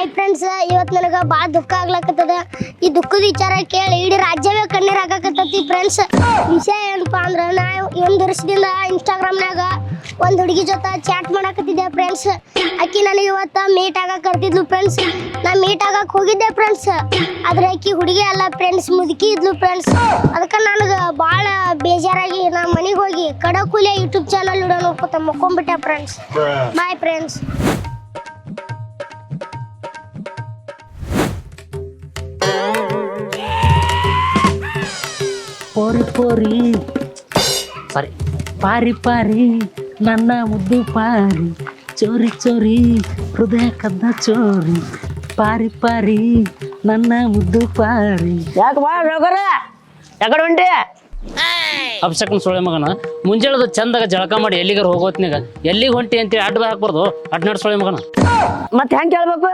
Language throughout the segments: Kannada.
ಹಾಯ್ ಫ್ರೆಂಡ್ಸ್ ಇವತ್ತು ನನಗೆ ಭಾಳ ದುಃಖ ಆಗ್ಲಾಕತ್ತದ. ಈ ದುಃಖದ ವಿಚಾರ ಕೇಳಿ ಇಡೀ ರಾಜ್ಯವೇ ಕಣ್ಣೀರ್ ಹಾಕಕತ್ತತಿ ಫ್ರೆಂಡ್ಸ್ ವಿಷಯ ಏನಪ್ಪ ಅಂದ್ರೆ ನಾ ಒಂದು ವರ್ಷದಿಂದ ಇನ್ಸ್ಟಾಗ್ರಾಮ್ನಾಗ ಒಂದು ಹುಡುಗಿ ಜೊತೆ ಚಾಟ್ ಮಾಡಕತ್ತಿದ್ದೆ ಫ್ರೆಂಡ್ಸ್ ಆಕಿ ನನಗೆ ಇವತ್ತು ಮೀಟ್ ಆಗಕ್ಕೆ ಕರ್ತಿದ್ಲು ಫ್ರೆಂಡ್ಸ್ ನಾ ಮೀಟ್ ಆಗಕ್ಕೆ ಹೋಗಿದ್ದೆ ಫ್ರೆಂಡ್ಸ್ ಆದ್ರೆ ಆಕಿ ಹುಡುಗಿ ಅಲ್ಲ ಫ್ರೆಂಡ್ಸ್ ಮುದುಕಿ ಇದ್ಲು ಫ್ರೆಂಡ್ಸ್ ಅದಕ್ಕೆ ನನಗೆ ಭಾಳ ಬೇಜಾರಾಗಿ ನಾ ಮನೆಗೆ ಹೋಗಿ ಕಡಕುಲೆ ಯೂಟ್ಯೂಬ್ ಚಾನಲ್ ಇಡೋಣ ಮುಕ್ಕೊಂಬಿಟ್ಟೆ ಫ್ರೆಂಡ್ಸ್ ಬಾಯ್ ಫ್ರೆಂಡ್ಸ್ ಪೋರಿ ಪೋರಿ. ಸಾರಿ ಪಾರಿ ಪಾರಿ ನನ್ನ ಮುದ್ದು ಪಾರಿ. ಚೋರಿ ಚೋರಿ ಹೃದಯ ಕದ್ದ ಚೋರಿ. ಪಾರಿ ಪಾರಿ ನನ್ನ ಮುದ್ದು ಪಾರಿ. ಯಾಕೆ ಬಾ ರೋಗರ ಯಾಕಡೆ ಹೊಂಟಿ ಅಭಿಷೇಕನ ಸೊಳ್ಳೆ ಮಗನ ಮುಂಜಾಳದ ಚಂದಾಗ ಜಳಕ ಮಾಡಿ ಎಲ್ಲಿಗಾರ ಹೋಗೋತ್ನಾಗ ಎಲ್ಲಿಗೆ ಹೊಂಟಿ ಅಂತೇಳಿ ಅಡ್ಡ ಹಾಕ್ಬಾರ್ದು. ಅಡ್ನಾಡ್ ಸೊಳ್ಳೆ ಮಗನ. ಮತ್ತೆ ಹೆಂಗೆ ಕೇಳ್ಬೇಕು?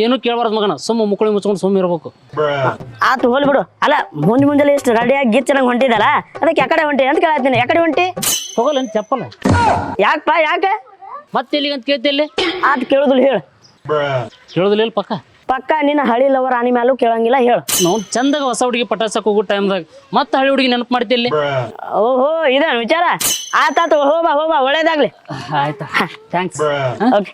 ಏನು ಕೇಳಬಾರದು ಮಗನ ಸುಮ್ಮ ಮುಕ್ಕಳಿ ಮುಚ್ಕೊಂಡು ಸುಮ್ಮ ಇರಬೇಕು. ಆತು ಹೋಲಿ ಬಿಡು. ಅಲ್ಲ ಮುಂದೆ ಮುಂದೆ ಇಷ್ಟು ರೆಡಿಯಾಗಿ ಚೆನ್ನಾಗಿ ಹೊಂಟಿದಲ್ಲ ಅದಕ್ಕೆ ಯಾಕಡೆ ಹೊಂಟಿ ಅಂತ ಕೇಳತ್ತೀನಿ ಯಾಕಡೆ ಹೊಂಟಿ. ಹೋಗಲ್ಲ ಅಂತ ಚಪ್ಪಲ್ಲ ಯಾಕಪ್ಪ ಯಾಕೆ? ಮತ್ತೆ ಇಲ್ಲಿಗೆ ಅಂತ ಕೇಳ್ತಿ ಇಲ್ಲಿ ಆತು ಕೇಳುದಿಲ್ಲ ಹೇಳು. ಕೇಳುದಿಲ್ಲ ಇಲ್ಲಿ ಪಕ್ಕ? ಪಕ್ಕ ನಿನ್ನ ಹಳಿ ಲವರ್ ಆನಿ ಮ್ಯಾಲೂ ಕೇಳಂಗಿಲ್ಲ ಹೇಳು. ನಾವು ಚಂದಾಗ ಹೊಸ ಹುಡುಗಿ ಪಟಾಸಕ್ಕೆ ಹೋಗೋ ಟೈಮ್ದಾಗ ಮತ್ತೆ ಹಳಿ ಹುಡುಗಿ ನೆನಪು ಮಾಡ್ತಿ ಇಲ್ಲಿ ಓಹೋ ಇದ ವಿಚಾರ? ಆತಾತು ಹೋಬಾ ಹೋಬಾ ಒಳ್ಳೇದಾಗ್ಲಿ. ಆಯ್ತಾ. ಥ್ಯಾಂಕ್ಸ್ ಓಕೆ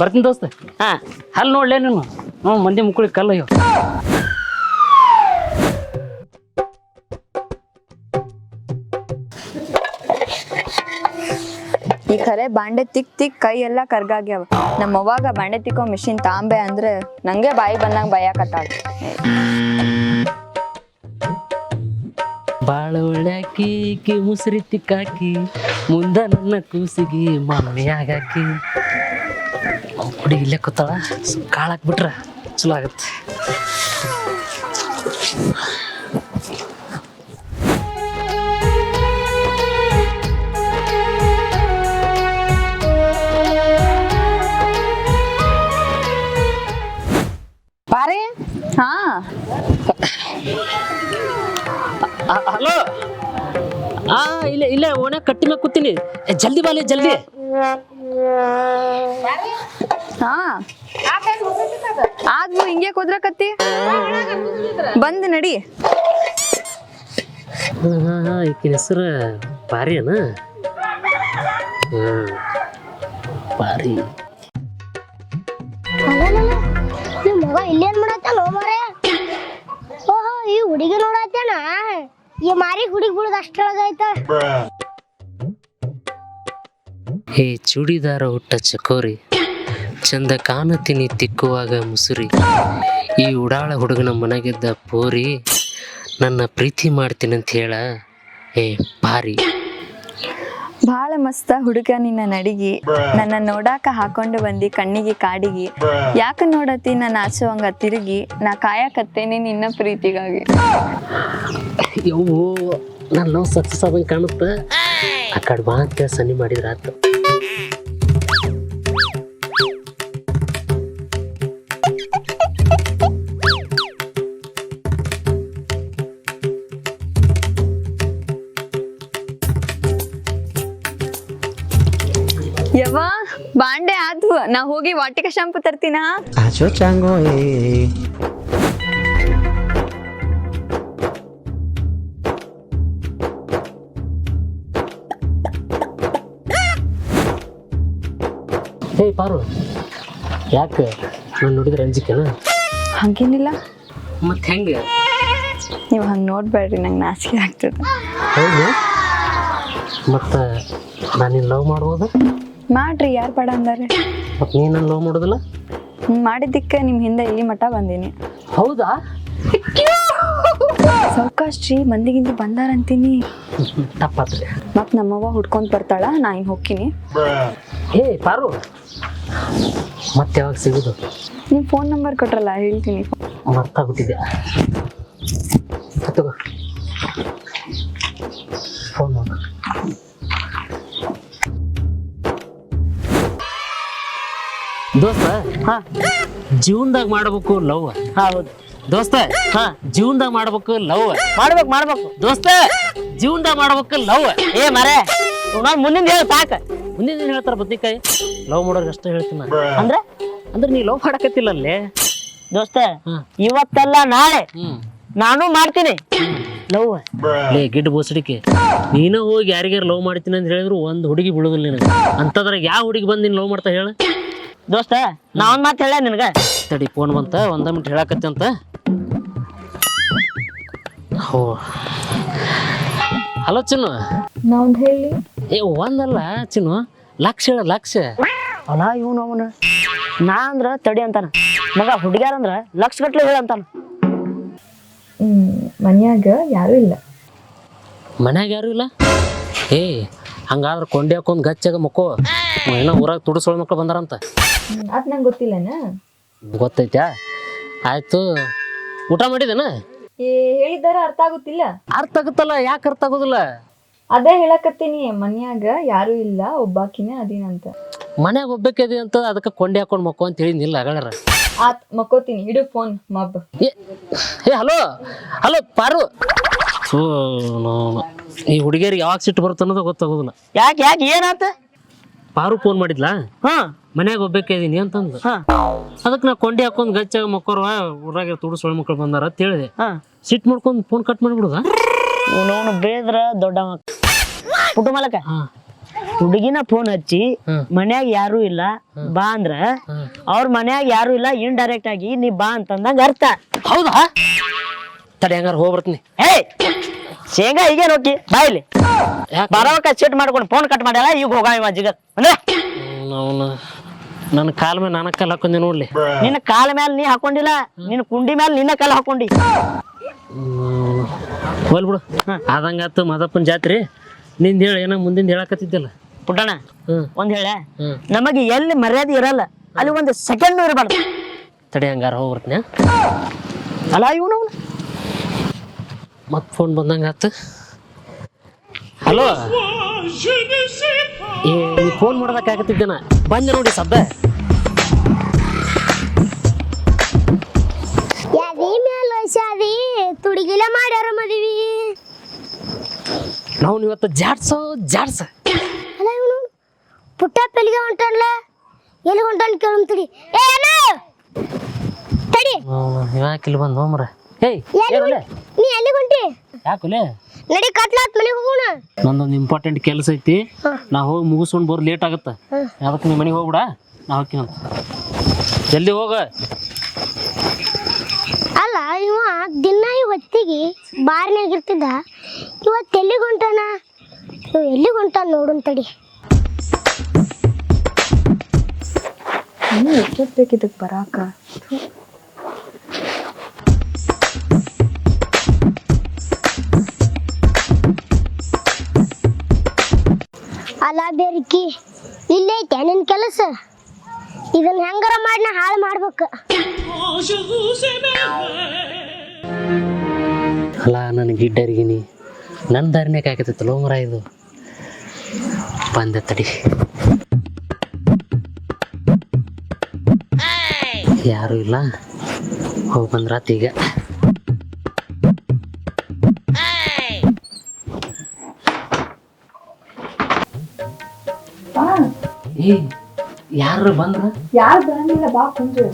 ಬರ್ತೀನಿ ದೋಸ್ತ. ಹಾ. ಹಲ್ ನೋಡ್ಲೇ ನೀನು. ಹ್ಞೂ ಮಂದಿ ಮುಕ್ಕಳಿ ಕಲ್ಲು ಅಯ್ಯೋ ಈ ಖರೆ ಬಾಂಡೆ ತಿಕ್ ತಿಕ್ ಕೈ ಎಲ್ಲ ಕರ್ಗಾಗ್ಯಾವ. ನಮ್ಮ ಅವಾಗ ಬಾಂಡೆ ತಿಕ್ಕೋ ಮಿಷಿನ್ ತಾಂಬೆ ಅಂದ್ರೆ ನಂಗೆ ಬಾಯಿ ಬಂದಂಗ ಬೈಯಾಕತ್ತಾಳ. ಬಾಳ ಒಳ್ಳ್ಯಾಕಿ ಕಿ ಮುಸ್ರಿ ತಿಕ್ಕಾಕಿ ಮುಂದ ನನ್ನ ಕೂಸಿಗೆ ಮಮ್ಮಿ ಆಗಾಕಿ ಹುಡುಗಿ ಇಲ್ಲೇ ಕೂತಾಳ. ಸ್ವಲ್ಪ ಕಾಳು ಹಾಕ್ಬಿಟ್ರೆ ಚಲೋ ಆಗತ್ತೆ. ಹಾ. ಹಲೋ. ಆ ಇಲ್ಲ ಇಲ್ಲೇ ಓಣ ಕಟ್ಟಿ ಮ್ಯಾಗ ಕೂತೀನಿ. ಏ, ಜಲ್ದಿ ಬಾಲಿ ಜಲ್ದಿ. ಹಾ. ಆದ್ವು ಹಿಂಗೆ ಕುದ್ರಕತ್ತಿ? ಬಂದ್ ನಡಿ. ಹಾಂ ಹಾಂ ಹಾಂ ಈಕಿನ ಹೆಸರು ಪಾರಿ ಅನ ಪಾರಿ. ನಿಮ್ಮ ಮಗ ಇಲ್ಲೇನ್ ಮಾಡತ್ತಾನ ಮಾರೇ ಓಹೋ ಈ ಹುಡುಗಿ ನೋಡತ್ತೇನ? ಈ ಮಾರಿ ಹುಡುಗಿ ಬಿಡುದು ಅಷ್ಟೊಳಗೈತ ಹೇ ಚೂಡಿದಾರ ಹುಟ್ಟ ಚಕೋರಿ ಚಂದ ಕಾಣತೀನಿ ತಿಕ್ಕುವಾಗ ಮುಸುರಿ. ಈ ಉಡಾಳ ಹುಡುಗನ ಮನೆಗೆದ್ದ ಪೋರಿ ನನ್ನ ಪ್ರೀತಿ ಮಾಡ್ತೀನಿ ಅಂತ ಹೇಳ ಏ ಪಾರಿ ಭಾಳ ಮಸ್ತ ಹುಡುಗ ನಿನ್ನ ನಡಿಗಿ ನನ್ನ ನೋಡಾಕ ಹಾಕೊಂಡು ಬಂದಿ ಕಣ್ಣಿಗೆ ಕಾಡಿಗಿ. ಯಾಕ ನೋಡತಿ ನನ್ನ ಆಚುವಂಗ ತಿರುಗಿ ನಾ ಕಾಯಕತ್ತೇನೆ ನಿನ್ನ ಪ್ರೀತಿಗಾಗಿ. ಯವ್ವೋ ನನ್ನ ಸಕ್ಸಸ್ ಆದಂಗೆ ಕಾಣುತ್ತ? ಆ ಕಡೆ ಬಾ ಅಂತ ಸನ್ನಿ ಮಾಡಿದ್ರ ಆತು. ಯವ್ವ ಬಾಂಡೆ ಆದ್ವು ನಾ ಹೋಗಿ ವಾಟಿಕ ಶಾಂಪು ತರ್ತೀನಾ ಆಚೋ ಚಾಂಗೋ eh. ಹೇ ಪಾರು ಯಾಕೆ? ನಾನು ನೋಡಿದ್ರೆ ಅಂಜಿಕೆನ ಹಾಗೇನಿಲ್ಲ. ಮತ್ತೆ ಹೆಂಗೆ? ನೀವು ಹಂಗೆ ನೋಡ್ಬೇಡ್ರಿ ನಂಗೆ ನಾಚಿಕೆ ಆಗ್ತದೆ. ಹೌದು? ಮತ್ತು ನಾನು ನಿನ್ನ ಲವ್ ಮಾಡ್ಬೋದು? ಮಾಡ್ರಿ ಯಾರು ಬೇಡ ಅಂದಾರೆ? ಮತ್ತು ನೀನು ಲವ್ ಮಾಡೋದಿಲ್ಲ? ಮಾಡಿದ್ದಕ್ಕೆ ನಿಮ್ಮ ಹಿಂದೆ ಇಲ್ಲಿ ಮಠ ಬಂದೀನಿ. ಹೌದಾ? ಸಾವ್ಕಾಶ್ರೀ ಮಂದಿಗಿಂದ ಬಂದಾರಂತೀನಿ. ತಪ್ಪಾತ್ರಿ. ಮತ್ ನಮ್ಮವ್ವ ಹುಡ್ಕೊಂಡ್ ಬರ್ತಾಳ ನಾ ಇನ್ ಹೋಗ್ತೀನಿ. ಹೇ ಪಾರು. ಮತ್ತೆ ಯಾವಾಗ ಸಿಗುದು? ನಿಮ್ ಫೋನ್ ನಂಬರ್ ಕೊಟ್ರಲ್ಲ ಹೇಳ್ತೀನಿ. ಮರ್ತಾಗ್ಬಿಟ್ಟಿದೆ ತಗೋ ಫೋನ್ ಮಾಡು. ದೋಸ್ತ ಹಾ. ಜೀವನದಾಗ ಮಾಡ್ಬೇಕು ಲವ್. ಹೌದು. ದೋಸ್ತ ಹಾ. ಜೀವನ್ದಾಗ ಮಾಡ್ಬೇಕು ಲವ್. ಮಾಡ್ಬೇಕು ಮಾಡ್ಬೇಕು. ದೋಸ್ತ ಜೀವನ್ದಾಗ ಮಾಡ್ಬೇಕು ಲವ್. ಏ ಮರೆ ನಾನು ಮುಂದಿನ ಹೇಳ ಸಾಕ. ಮುಂದಿನ ಏನ್ ಹೇಳ್ತಾರ ಬದ್ನಿಕಾಯಿ? ಲವ್ ಮಾಡೋರ್ಗೆ ಅಷ್ಟೇ ಹೇಳ್ತೀನಿ ನಾನು. ಅಂದ್ರೆ ಅಂದ್ರೆ ನೀ ಲವ್ ಮಾಡಕತ್ತಿಲ್ಲಲ್ಲೇ ದೋಸ್ತ ಹ್ಮ್. ಇವತ್ತಲ್ಲ ನಾಳೆ ನಾನು ಮಾಡ್ತೀನಿ. ಲವ್. ಲೇ ಗಿಡ್ ಬೋಸಡಿಕೆ ನೀನು ಹೋಗಿ ಯಾರಿಗಾರ ಲವ್ ಮಾಡ್ತೀನಿ ಅಂತ ಹೇಳಿದ್ರು ಒಂದು ಹುಡುಗಿ ಬಿಡುದಿಲ್ಲ ನಿನಗೆ. ಅಂತದ್ರಾಗ ಯಾವ ಹುಡುಗಿ ಬಂದು ನೀನ್ ಲವ್ ಮಾಡ್ತಾ ಹೇಳ? ದೋಸ್ತ ನಾ ಒಂದ್ ಮಾತು ಹೇಳ ನಿನಗ? ತಡಿ ಫೋನ್ ಬಂತ ಒಂದ ಮಿನಿಟ್ ಹೇಳಕತ್ತೆ ಅಂತ. ಹೋ. ಹಲೋ ಚಿನ್ನು. ನಾವ್ ಹೇಳಿ. ಏ ಒಂದಲ್ಲ ಚಿನ್ನು. ಲಕ್ಷ ಹೇಳ ಲಕ್ಷ. ಅಲ್ಲ ಇವನು ಅವನು. ನಾ ಅಂದ್ರ ತಡಿ ಅಂತಾನ. ಮಗ ಹುಡುಗ್ಯಾರ ಅಂದ್ರ ಲಕ್ಷ ಗಟ್ಲೆ ಹೇಳ ಅಂತಾನ. ಮನ್ಯಾಗ ಯಾರು ಇಲ್ಲ. ಮನ್ಯಾಗ ಯಾರು ಇಲ್ಲ? ಏ ಹಂಗಾದ್ರೆ ಕೊಂಡಿ ಹಾಕೊಂಡ್ ಗಚ್ಚಾಗ ಮಕ್ಕೋ ಏನೋ ಊರಾಗ ತುಡಿಸೋಳ ಮಕ್ಳು ಬಂದಾರಂತ. ಅದ್ ನಂಗೆ ಗೊತ್ತಿಲ್ಲನ? ಗೊತ್ತೈತ್ಯಾ? ಆಯ್ತು. ಊಟ ಮಾಡಿದನ ಹೇಳಿದಾರ ಅರ್ಥ ಆಗುತ್ತಿಲ್ಲ. ಅರ್ಥ ಆಗುತ್ತಲ್ಲ ಯಾಕೆ ಅರ್ಥ ಆಗೋದಿಲ್ಲ? ಅದೇ ಹೇಳಕತ್ತೀನಿ ಮನ್ಯಾಗ ಯಾರು ಇಲ್ಲ ಒಬ್ಬಾಕಿನೇ ಅದಿನಂತ ಮನ್ಯಾಗ ಒಬ್ಬಾಕಿದೆ ಅಂತ ಅದಕ್ಕೆ ಕೊಂಡಿ ಹಾಕೊಂಡು ಮಕ್ಕೋ ಅಂತ ಹೇಳಿದ್ನಿಲ್ಲ ಅಗಳರ ಆತ್ ಮಕ್ಕೋತೀನಿ. ಇಡು ಫೋನ್ ಮಬ್. ಏ ಏ ಹಲೋ? ಹಲೋ ಪಾರು. ಥೂ, ನೋ- ಈ ಹುಡುಗಿಯರಿಗೆ ಯಾವಾಗ ಸಿಟ್ಟು ಬರುತ್ತೆ ಅನ್ನೋದು ಗೊತ್ತಾಗೋದಿಲ್ಲ. ಯಾಕೆ ಯಾಕೆ ಏನಾತ? ಪಾರು ಫೋನ್ ಮಾಡಿದ್ಲಾ? ಹಾ. ಮನ್ಯಾಗ ಒಬ್ಬಾಕಿದೀನಿ ಅಂತಂದು. ಹಾ. ಅದಕ್ಕೆ ನಾ ಕೊಂಡಿ ಹಾಕೊಂಡ್ ಗಚ್ಚಾಗ ಮಕ್ಕೋರ್ವ ಊರಾಗ ತುಡಿಸೋಳ ಮಕ್ಳು ಬಂದಾರ ಅಂತ ಹೇಳಿದೆ. ಸಿಟ್ ಮಾಡ್ಕೊಂಡು ಫೋನ್ ಕಟ್ ಮಾಡಿಬಿಡುದ? ಇವನವನು ಬೇದ್ರ ದೊಡ್ಡ ಮಕ್ಕ ಪುಟ್ಟು ಮಲಕ. ಹುಡುಗಿನ ಫೋನ್ ಹಚ್ಚಿ. ಮನ್ಯಾಗ ಯಾರು ಇಲ್ಲ ಬಾ ಅಂದ್ರ. ಅವ್ರ ಮನ್ಯಾಗ ಯಾರು ಇಲ್ಲ ಡೈರೆಕ್ಟ್ ಆಗಿ ನೀ ಬಾ ಅಂತಂದಂಗ ಅರ್ಥ. ಹೌದಾ? ತಡೆ ಹಂಗಾರ ಹೋಗ್ಬರ್ತೀನಿ ಏಯ್! ಶೇಂಗಾ ಈಗೇ ನೋಕಿ ಬಾಯಿಲಿ ಯಾಕೆ? ಬರೋಕ ಸಿಟ್ ಮಾಡ್ಕೊಂಡು ಫೋನ್ ಕಟ್ ಮಾಡ್ಯಾಳ ಈಗ ಹೋಗ ಇವ ಜಿಗತ್ ಅಂದ್ರೆ? ಅವನು ನನ್ನ ಕಾಲ ಮೇಲೆ ನಾನ ಕಾಲ್ ಹಾಕೊಂಡೆ ನೋಡ್ಲಿ. ನಿನ್ನ ಕಾಲ ಮೇಲೆ ನೀ ಹಾಕೊಂಡಿಲ್ಲ ನಿನ್ನ ಕುಂಡಿ ಮೇಲೆ ನಿನ್ನ ಕಾಲ ಹಾಕೊಂಡಿ. ಹೋಲ್ ಬಿಡು. ಆದಂಗಾತು ಮದಪ್ಪನ ಜಾತ್ರೆ. ನಿಂದ ಹೇಳ ಏನೋ ಮುಂದಿಂದ ಹೇಳಕತ್ತಿದ್ದಲ್ಲ. ಪುಟ್ಟಣ ಹ್ಮ್. ಒಂದ್ ಹೇಳ. ನಮಗೆ ಎಲ್ಲಿ ಮರ್ಯಾದೆ ಇರಲ್ಲ ಅಲ್ಲಿ ಒಂದು ಸೆಕೆಂಡ್ ಇರಬಾರ್ದು. ತಡಿ ಹಂಗಾರ ಹೋಗ್ಬಿಡ್ತೀನಿ ಅಲ್ಲ ಇವನು ಮತ್ತೆ ಫೋನ್ ಬಂದಂಗ ಆತು ಹಲೋ. ಏ ಫೋನ್ ಮಾಡ್ಬೇಕಾಗತ್ತಿದ್ದೇನ ಬಂದ ನೋಡಿ ಸದ್ದ. ಯಾದಿ ಮ್ಯಾಲ ಶಾದಿ ತುಡುಗಿಲೆ ಮಾಡ್ಯಾರ ಮದಿವಿ. ನಾವು ಇವತ್ತು ಜಾಡ್ಸೋ ಜಾಡ್ಸ. ಅಲ್ಲ ಇವನು. ಪುಟ್ಟ ಪೆಲಿಗೆ ಹೊಂಟಲ್ಲ ಎಲ್ಲಿ ಹೊಂಟನ್ ಕೇಳಮ್ ತಡಿ ಏ ಅಣ್ಣ! ತಡಿ. ಯಾಕೆ ಇಲ್ಲಿ ಬಂದು ಹೋಮ್ರ ಏಯ್ ನೀ ಎಲ್ಲಿ ಹೊಂಟಿ? ಯಾಕುಲೆ ನಡಿ ಕತ್ಲಾತ್ ಹೋಗೋಣ ನಂದೊಂದು ಇಂಪಾರ್ಟೆಂಟ್ ಕೆಲಸ ಐತಿ. ನಾ ಹೋಗಿ ಮುಗಿಸ್ಕೊಂಡು ಬರೋ ಲೇಟ್ ಆಗತ್ತ. ಅದಕ್ಕೆ ನಿಮ್ಮ ಮನೆಗೆ ಹೋಗ್ಬಿಡ. ನಾ ಹೋಗ್ತೀನಂತ ಜಲ್ದಿ ಹೋಗ. ಅಲ್ಲ ಇವ ದಿನ ಇವತ್ತಿಗೆ ಹೊತ್ತಿಗೆ ಬಾರ್ನ್ಯಾಗ ಇರ್ತಿದ್ದ. ಇವತ್ತು ಎಲ್ಲಿಗೆ ಹೊಂಟಾನ? ಇವ ಎಲ್ಲಿಗೆ ಹೊಂಟಾನ ನೋಡು ತಡಿ ಇನ್ನು ಎಷ್ಟೊತ್ತು ಬೇಕಿದ್ದಕ್ಕೆ ಬರಾಕ? ಬೇರಿಕಿ ಇಲ್ಲೇ ಐತೆ ನಿನ್ ಕೆಲಸ? ಇದನ್ನ ಹೆಂಗಾರ ಮಾಡಿ ನಾ ಹಾಳು ಮಾಡ್ಬೇಕು? ಅಲ್ಲ ನನಗೆ ಗಿಡ್ಡರಿಗಿನಿ. ನನ್ನ ದಾರಿನೇ ಕಾಕತ್ತೈತಲ್ಲ ಲೋಮರ ಇದು. ಬಂದ ತಡಿ. ಯಾರು ಇಲ್ಲ. ಹೋಗಿ ಬಂದ್ರಾತ್ ಏ ಯಾರು ಬಂದ್ರ? ಯಾರು ಬರಂಗಿಲ್ಲ ಬಾ ಕುಂದ್ರು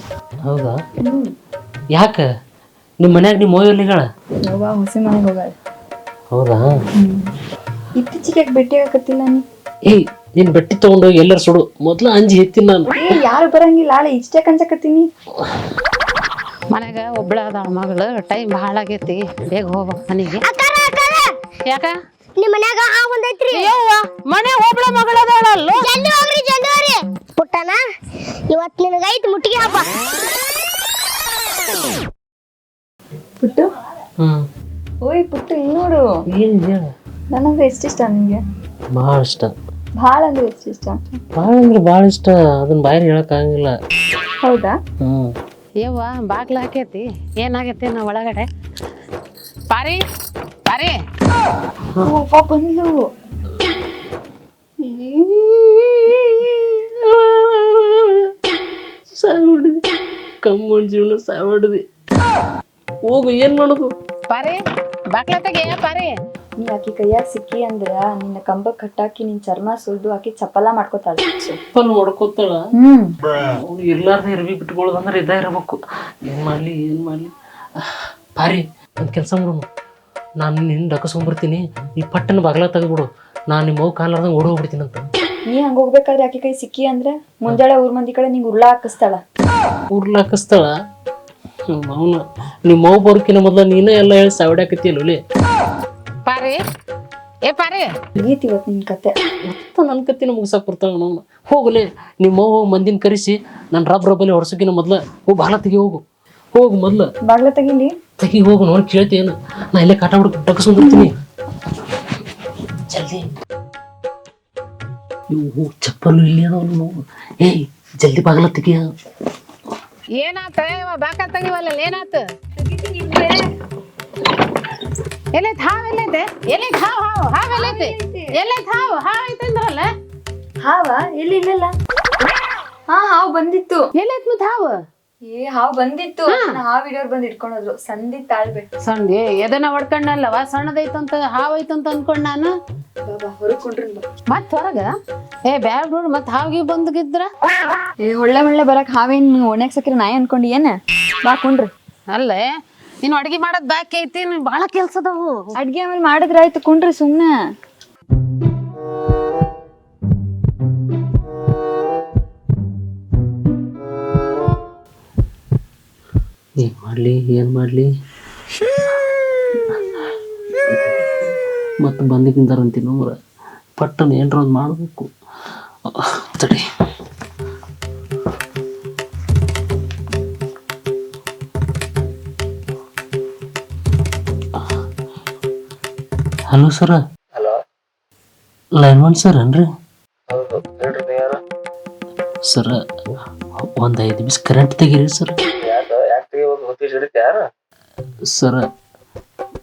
ಹೌದಾ? ಯಾಕ? ನಿಮ್ಮ ಮನ್ಯಾಗ ನಿಮ್ಮ ಮೋಯಲ್ಲಿಗಳ? ಅವ್ವ ಹುಸಿ ಮನೆಗೆ ಹೋಗಾಳ ಹೌದಾ? ಇತ್ತೀಚೆಗೆ ಯಾಕೆ ಭೇಟಿ ಆಗತ್ತಿಲ್ಲ ನೀ? ಏಯ್ ನೀನ್ ಬೆಟ್ಟಿ ತಗೊಂಡೋಗಿ ಎಲ್ಲರೂ ಸುಡು. ಮೊದ್ಲು ಅಂಜಿ ಹೆತ್ತಿನ ನಾನು. ಏ ಯಾರು ಬರಂಗಿಲ್ಲ ಆಳೆ ಇಷ್ಟೇ ಕಂಚಕತ್ತೀನಿ ಮನ್ಯಾಗ ಒಬ್ಳ ಅದಾಳ ಮಗಳು ಟೈಮ್ ಭಾಳ ಆಗೈತಿ ಬೇಗ ಹೋಗ್ಬೇಕು ಮನೆಗೆ. ಯಾಕ? ನಿಮ್ಮ ಮನ್ಯಾಗ ಆ ಬಂದೈತ್ರಿ ಮನೆ ಒಬ್ಳ ಮಗಳು ಅದಾಳಲ್ಲ ಜಲ್ದಿ ಹೋಗ್ರಿ ಜಲ್ದಿ ಹೋಗ್ರಿ. ಪುಟ್ಟನ ಇವತ್ ನಿನಗೈತ್ ಮುಟ್ಟಿಗೆ ಹಬ್ಬ. ಪುಟ್ಟು? ಹ್ಮ್. ಓಯ್ ಪುಟ್ಟು ಇಲ್ಲಿ ನೋಡು ಏನ್ ಹೇಳ ನನಂದ್ರೆ ಎಷ್ಟಿಷ್ಟ ನಿಂಗೆ? ಭಾಳ ಇಷ್ಟ. ಭಾಳ ಅಂದ್ರೆ ಎಷ್ಟಿಷ್ಟ ಭಾಳ ಅಂದ್ರೆ ಭಾಳ ಇಷ್ಟ. ಅದನ್ನ ಬಾಯಲ್ಲಿ ಹೇಳಕ್ ಆಗಂಗಿಲ್ಲ. ಹೌದಾ? ಹ್ಮ್. ಯವ್ವ ಬಾಗ್ಲ ಹಾಕೈತಿ. ಏನಾಗೈತಿ ನಾ ಒಳಗಡೆ? ಪಾರಿ ಪಾರಿ. ಅವ್ವ ಬಂದ್ಲು ಸಾಯ್ಬಿಡಿದೆ ಕಮ್ಮನ್ ಜೀವನ ಸಾಯ್ಬಿಡಿದೆ ಹೋಗು ಏನ್ ಮಾಡೋದು? ಪಾರಿ ಬಾಕ್ಲ ತೆಗೆ ಪಾರಿ. ನೀ ಆಕಿ ಕೈಯಾಗ ಸಿಕ್ಕಿ ಅಂದ್ರ ನಿನ್ನ ಕಂಬ ಕಟ್ಟಾಕಿ ನಿನ್ ಚರ್ಮ ಸುಲ್ದು ಆಕಿ ಚಪ್ಪಲ ಮಾಡ್ಕೋತಾಳ. ಚಪ್ಪಲ್ ಹೊಡ್ಕೋತಾಳ ಹ್ಮ್. ಅವ್ನು ಇರ್ಲಾರ್ದೆ ಇರ್ಬಿ ಬಿಟ್ಕೊಳ್ಳೋದಂದ್ರೆ ಇದ ಇರಬೇಕು. ಏನ್ ಮಾಡ್ಲಿ ಏನು ಮಾಡ್ಲಿ? ಪಾರಿ ಒಂದ್ ಕೆಲಸ ಮಾಡೋನು ನಾನು ನಿನ್ನ ಡಕಸ್ಕೊಂಬರ್ತೀನಿ ಈ ಪಟ್ಟನ ಬಾಗ್ಲ ತೆಗೆದ್ಬಿಡು. ನಾನು ನಿಮ್ಮ ಮಗು ಕಾಲಾರ್ದಂಗೆ ಓಡಿ ಹೋಗ್ಬಿಡ್ತೀನಿ ಅಂತ. ನೀ ಹಂಗ ಹೋಗ್ಬೇಕಾದ್ರೆ ಆಕೆ ಕೈ ಸಿಕ್ಕಿ ಅಂದ್ರೆ ಮುಂಜಾಳೆ ಊರ್ ಮಂದಿ ಕಡೆ ನಿಂಗೆ ಉರ್ಲಾ ಹಾಕಿಸ್ತಾಳ. ಉರ್ಲಾಕಸ್ತಳ ಅವನು. ನಿಮ್ಮ ಮಗು ಬರೋಕಿನ ಮೊದಲು ನೀನೇ ಎಲ್ಲ ಹೇಳಿ ಸಾವಡ್ಯಾಕತ್ತಿಯಲ್ಲ ಒಲಿ ಪಾರಿ. ಏ ಪಾರಿ. ಗೀತಿ ಇವತ್ತು ನಿನ್ ಕತೆ. ಮತ್ತೆ ನನ್ನ ಕತ್ತಿನ ಮುಗಿಸಕ್ಕೆ ಬರ್ತಾವ ನಾವು ಹೋಗಲಿ ನಿಮ್ಮ ಮಗು ಮಂದಿನ ಕರೆಸಿ ನನ್ನ ರಬ್ ರಬ್ಬಲ್ಲಿ ಹೊಡ್ಸೋಕಿನ ಮೊದ್ಲು ಹೋಗಿ ಬಾಲ ತೆಗಿ ಹೋಗು. ಹೋಗು ಮೊದ್ಲು. ಬಾಗ್ಲ ತೆಗಿಲಿ ತಗಿ ಹೋಗು ನೋಡಿ ಕೇಳ್ತೇನು ನಾ ಇಲ್ಲೇ ಕಾಟ ಬಿಡ್ಕೊಂಡು ಡಕಸ್ಕೊಂಡ್ಬಿಡ್ತೀನಿ ಜಲ್ದಿ. ಇವು ಚಪ್ಪಲು ಇಲ್ಲಿ ಅದಾವಲ್ಲ ನೋವು ಏಯ್ ಜಲ್ದಿ ಬಾಗಲ ತೆಗಿಯ ಏನಾತ ಬಾಕ ತೆಗಿವಲ್ಲ ಏನಾತ? ಎಲ್ಲೈತ್ ಹಾವ್ ಎಲ್ಲೈತೆ ಎಲ್ಲೈತೆ ಹಾವ್ ಹಾವ್ ಹಾವ್ ಎಲ್ಲೈತೆ? ಎಲ್ಲೈತೆ ಹಾವ್ ಹಾವ್ ಐತೆ ಅಂದ್ರಲ್ಲ? ಹಾವ ಇಲ್ಲಿ ಇಲ್ಲಲ್ಲ ಹಾ ಹಾವ್ ಬಂದಿತ್ತು. ಎಲ್ಲೈತ್ ಮತ್ ಹಾವ್? ಏ ಹಾವ್ ಬಂದಿತ್ತು. ಹಾವ್ ಹಿಡಿಯೋರ್ ಬಂದ್ ಇಟ್ಕೊಂಡೋದ್ರು ಸಂಧಿ ತಾಳ್ಬೇಕು. ಸಣ್ಣ ಏ ಎದನ್ನ ಹೊಡ್ಕೊಂಡಲ್ಲವ ಸಣ್ಣದೈತಂತ ಹಾವ್ ಐತಂತ ಅನ್ಕೊಂಡ್ ನಾನು? ಬಾಬಾ ಹೊರಗ್ ಕುಂಡ್ರಿ ಬಾ. ಮತ್ ಹೊರಗ? ಏ ಬ್ಯಾಡ ನೋಡ್ ಮತ್ ಹಾವಿಗೆ ಬಂದ್ಗಿದ್ರ ಏ ಒಳ್ಳೆ ಒಳ್ಳೆ ಬರಕ್ ಹಾವೇನ್ ಒಣಗ್ ಸಕ್ರೆ ನಾಯಿ ಅನ್ಕೊಂಡಿ ಏನ? ಬಾ ಕುಂಡ್ರಿ. ಅಲ್ಲೇ ನೀನ್ ಅಡ್ಗಿ ಮಾಡೋದ್ ಬಾಕಿ ಐತಿ ನೀನ್ ಬಾಳ ಕೆಲ್ಸದವು. ಅಡ್ಗೆ ಆಮೇಲೆ ಮಾಡಿದ್ರೆ ಆಯ್ತು ಕುಂಡ್ರಿ ಸುಮ್ನೆ. ಏನ್ ಮಾಡ್ಲಿ ಏನ್ ಮಾಡ್ಲಿ? ಮತ್ತೆ ಬಂದು ತಿಂತಾರಂತೀನಿ ಅವ್ರ ಪಟ್ಟನ ಏನರ ಒಂದು ಮಾಡಬೇಕು. ತಡಿ. Hello sir. Hello. Lineman sir ಏನ್ರಿ? ಸರ ಒಂದು ಐದು ನಿಮಿಷ ಕರೆಂಟ್ ತೆಗೀರಿ ಸರ್. ಸರ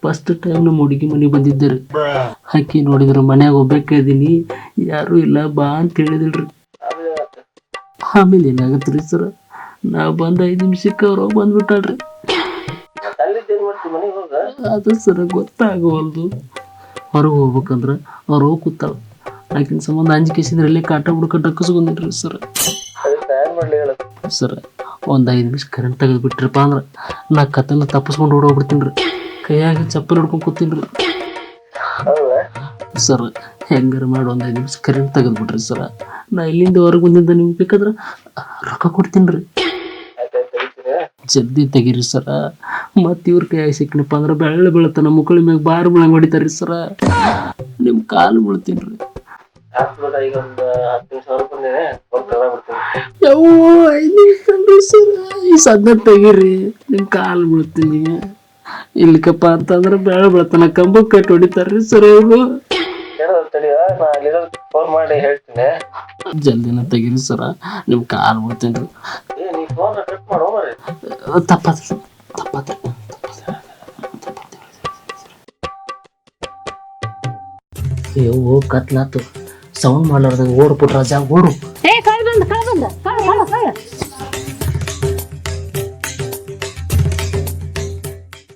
ಫಸ್ಟ್ ಟೈಮ್ ನಮ್ಮ ಹುಡುಗಿ ಮನೆಗೆ ಬಂದಿದ್ದರು ಹಾಕಿ ನೋಡಿದ್ರು ಮನ್ಯಾಗ ಒಬ್ಬಾಕಿದ್ದೀನಿ ಯಾರು ಇಲ್ಲ ಬಾ ಅಂತ ಹೇಳಿದಿಲ್ರಿ. ಆಮೇಲೆ ಏನಾಗತ್ತೀ ಸರ ನಾ ಬಂದ ಐದು ನಿಮಿಷಕ್ಕೆ ಅವ್ರು ಬಂದ್ಬಿಟ್ಟಾಳ್ರಿ ಅದು ಸರ ಗೊತ್ತಾಗವಲ್ದು. ಹೊರಗೆ ಹೋಗ್ಬೇಕಂದ್ರ ಅವ್ರು ಹೋಗಿ ಕೂತಾಳ. ಆಕಿನ ಸಂಬಂಧ ಅಂಜಿಕೆ ಸಿಂದ್ರೆ ಕಾಟ ಬಿಡ್ಕ ಡಕ್ಕಸ್ಕೊಂಡಿನ್ರಿ ಸರ್. ಸರ್ ಒಂದು ಐದು ನಿಮಿಷ ಕರೆಂಟ್ ತೆಗೆದು ಬಿಟ್ರಪ್ಪ ಅಂದ್ರೆ ನಾ ಕತ್ತನ ತಪ್ಪಿಸ್ಕೊಂಡು ಓಡೋಗ್ಬಿಡ್ತೀನಿ ರೀ ಕೈಯಾಗ ಚಪ್ಪಲಿ ಹಿಡ್ಕೊಂಡು ಕೂತೀನಿ ರೀ ಸರ್, ಹೆಂಗಾರ ಮಾಡಿ ಒಂದು ಐದು ನಿಮಿಷ ಕರೆಂಟ್ ತೆಗೆದು ಬಿಟ್ರಿ ಸರ. ನಾ ಇಲ್ಲಿಂದ ಹೊರಗೆ ಬಂದಿದ್ದ ನಿಮ್ಗೆ ಬೇಕಾದ್ರೆ ರೊಕ್ಕ ಕೊಡ್ತೀನಿ ರೀ ಜಲ್ದಿ ತೆಗೀರಿ ಸರ. ಮತ್ತೆ ಇವ್ರ ಕೈ ಸಿಕ್ಕನಪ್ಪ ಅಂದ್ರೆ ಬೆಳ್ಳ ಬೀಳತ್ತ ನಮ್ಮ ಮುಕ್ಕಳಿ ಮ್ಯಾಗ ಬಾರ್ ಬೀಳಂಗ್ ಹೊಡಿತಾರ್ರಿ ಸರ. ನಿಮ್ಮ ಕಾಲು ಬೀಳ್ತೀನಿ ರೀ ಹಾಕ್ಬಿಡ ಈಗ ಒಂದು ಹತ್ತು ನಿಮಿಷ ಹೊರಗೆ ತಗೊಂಡ್ಬಿಡ್ತೀನಿ ಯವ್ವ ಐದು ನಿಮಿಷ ಈ ಸದ್ದ ತೆಗೀರಿ ನಿಮ್ಮ ಕಾಲು ಬೀಳ್ತೀನಿ ಇಲ್ಲಿಕಪ್ಪ ಅಂತಂದ್ರೆ ಬೇಳ ಬೀಳ್ತಾನ. ಕಂಬಕ್ಕೆ ಕಟ್ಟಿ ಹೊಡಿತಾರ್ರಿ ಸರ್ ಇವರು ತಡಿಯ ನಾ ಅಲ್ಲಿ ಫೋನ್ ಮಾಡಿ ಹೇಳ್ತೀನಿ. ಜಲ್ದಿನ ತೆಗೀರಿ ಸರ. ನಿಮ್ಮ ಕಾಲು ಬೀಳ್ತೀನಿ ತಪ್ಪತ್ ಏ ನೀ ಫೋನ್ ಕಟ್ ಮಾಡೋ ಮರಿ ತಪ್ಪಾತ್ರಿ. ತಪ್ಪಾತ್ರಿ. ಅಯ್ಯೋ ಕತ್ಲಾತು. ಸೌಂಡ್ ಮಾಡ್ಲಾರ್ದಂಗ ಓಡ್ಬಿಟ್ರ ರಾಜ ಓಡು. ಏ ಕಳ್ ಬಂದ ಕಳ್ ಬಂದ ಕಳ್ ಕಳ್ ಕಳ್